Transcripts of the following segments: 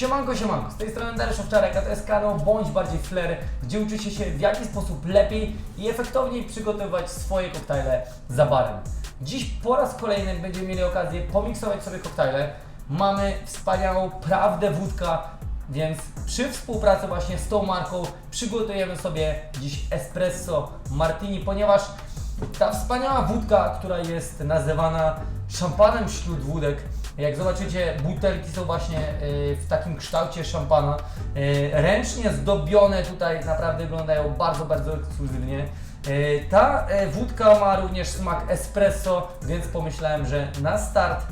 Siemanko, siemanko, z tej strony Dariusz Owczarek, a to jest kanał Bądź Bardziej Flair, gdzie uczycie się w jaki sposób lepiej i efektowniej przygotowywać swoje koktajle za barem. Dziś po raz kolejny będziemy mieli okazję pomiksować sobie koktajle. Mamy wspaniałą prawdę wódka, więc przy współpracy właśnie z tą marką przygotujemy sobie dziś espresso martini, ponieważ ta wspaniała wódka, która jest nazywana szampanem wśród wódek, jak zobaczycie, butelki są właśnie y, w takim kształcie szampana. Y, Ręcznie zdobione tutaj naprawdę wyglądają bardzo, bardzo ekskluzywnie. Y, Ta wódka ma również smak espresso, więc pomyślałem, że na start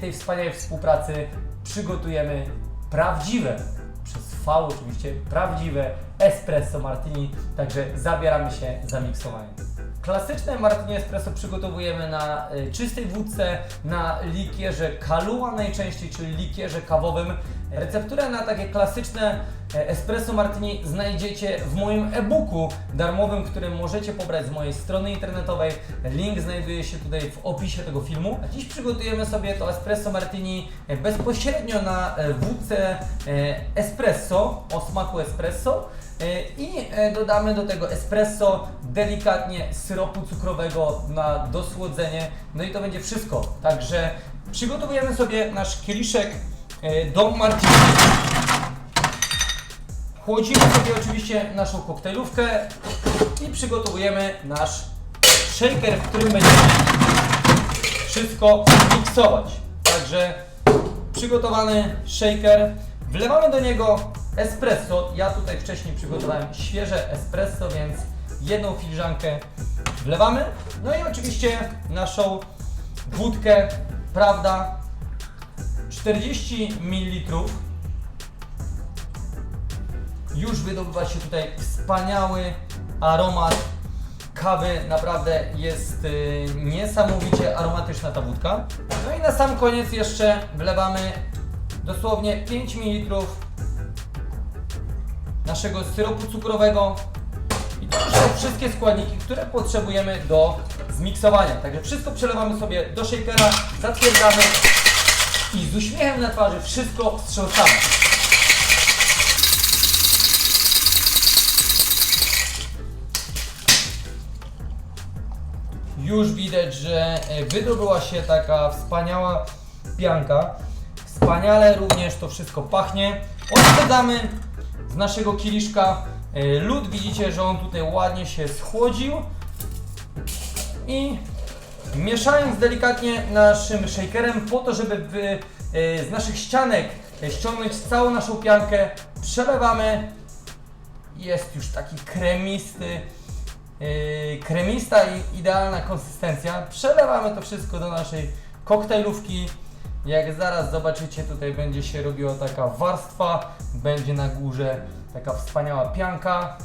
tej wspaniałej współpracy przygotujemy prawdziwe, przez V oczywiście, prawdziwe espresso martini, także zabieramy się za miksowanie. Klasyczne martini espresso przygotowujemy na y, czystej wódce, na likierze Kahlua najczęściej, czyli likierze kawowym. Recepturę na takie klasyczne e, espresso martini znajdziecie w moim e-booku darmowym, który możecie pobrać z mojej strony internetowej. Link znajduje się tutaj w opisie tego filmu. Dziś przygotujemy sobie to espresso martini e, bezpośrednio na e, wódce espresso, o smaku espresso. E, I e, dodamy do tego espresso delikatnie syropu cukrowego na dosłodzenie. No i to będzie wszystko. Także przygotowujemy sobie nasz kieliszek e, do martini. Chłodzimy sobie oczywiście naszą koktajlówkę i przygotowujemy nasz shaker, w którym będziemy wszystko miksować. Także przygotowany shaker, wlewamy do niego espresso. Ja tutaj wcześniej przygotowałem świeże espresso, więc jedną filiżankę wlewamy. No i oczywiście naszą wódkę, prawda, 40 ml. Już wydobywa się tutaj wspaniały aromat kawy. Naprawdę jest y, niesamowicie aromatyczna ta wódka. No i na sam koniec jeszcze wlewamy dosłownie 5 ml naszego syropu cukrowego. I to są wszystkie składniki, które potrzebujemy do zmiksowania. Także wszystko przelewamy sobie do shakera, zatwierdzamy i z uśmiechem na twarzy wszystko wstrząsamy. Już widać, że e, wydobyła się taka wspaniała pianka. Wspaniale również to wszystko pachnie. Odkładamy z naszego kieliszka e, lód. Widzicie, że on tutaj ładnie się schłodził. I mieszając delikatnie naszym shakerem po to, żeby e, z naszych ścianek ściągnąć całą naszą piankę, przelewamy. Jest już taki kremisty, e, kremista i idealna konsystencja. Przelewamy to wszystko do naszej koktajlówki. Jak zaraz zobaczycie, tutaj będzie się robiła taka warstwa, będzie na górze taka wspaniała pianka.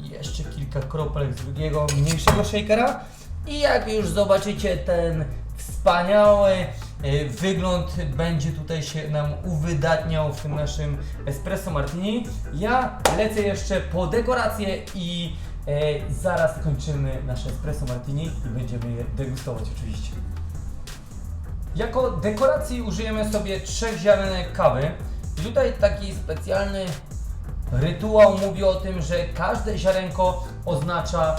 Jeszcze kilka kropelek z drugiego, mniejszego shakera. I jak już zobaczycie ten wspaniały e, wygląd będzie tutaj się nam uwydatniał w tym naszym espresso martini. Ja lecę jeszcze po dekorację i e, zaraz kończymy nasze espresso martini i będziemy je degustować oczywiście. Jako dekoracji użyjemy sobie trzech ziarenek kawy. I tutaj taki specjalny rytuał mówi o tym, że każde ziarenko oznacza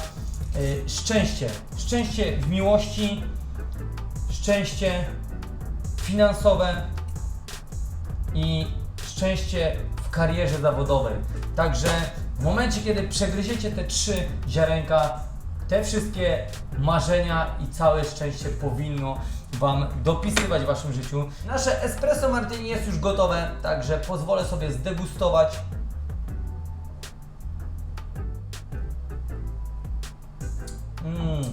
y, szczęście. Szczęście w miłości, szczęście finansowe i szczęście w karierze zawodowej. Także w momencie, kiedy przegryziecie te trzy ziarenka, te wszystkie marzenia i całe szczęście powinno Wam dopisywać w Waszym życiu. Nasze espresso martini jest już gotowe, także pozwolę sobie zdegustować. Mm.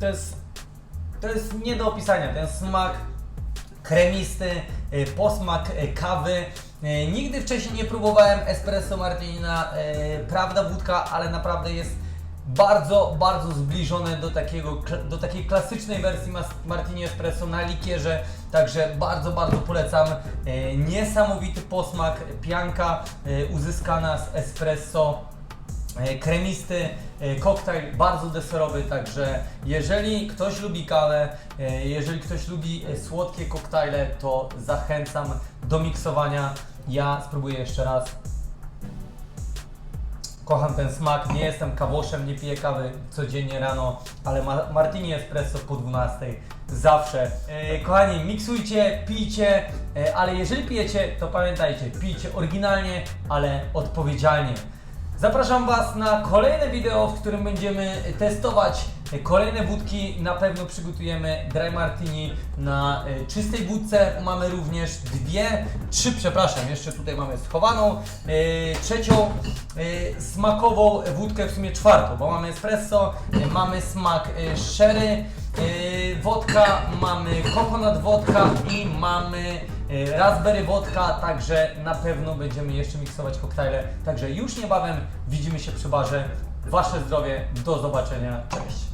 To jest, to jest nie do opisania. Ten smak kremisty, y, posmak y, kawy. Y, Nigdy wcześniej nie próbowałem espresso martinina, prawda wódka, ale naprawdę jest bardzo, bardzo zbliżone do, takiego, do takiej klasycznej wersji martini espresso na likierze, także bardzo, bardzo polecam. Niesamowity posmak, pianka uzyskana z espresso e, kremisty e, koktajl, bardzo deserowy, także jeżeli ktoś lubi kawę, e, jeżeli ktoś lubi e, słodkie koktajle, to zachęcam do miksowania. Ja spróbuję jeszcze raz. Kocham ten smak, nie jestem kawoszem, nie piję kawy codziennie rano, ale ma martini espresso po 12 zawsze. E, kochani, miksujcie, pijcie, e, ale jeżeli pijecie, to pamiętajcie, pijcie oryginalnie, ale odpowiedzialnie. Zapraszam Was na kolejne wideo, w którym będziemy testować kolejne wódki. Na pewno przygotujemy dry martini na e, czystej wódce. Mamy również dwie, trzy, przepraszam, jeszcze tutaj mamy schowaną. E, Trzecią e, smakową wódkę, w sumie czwartą, bo mamy espresso, mamy smak sherry, wodka, mamy coconut wodka i mamy e, raspberry wodka, także na pewno będziemy jeszcze miksować koktajle. Także już niebawem widzimy się przy barze. Wasze zdrowie, do zobaczenia, cześć!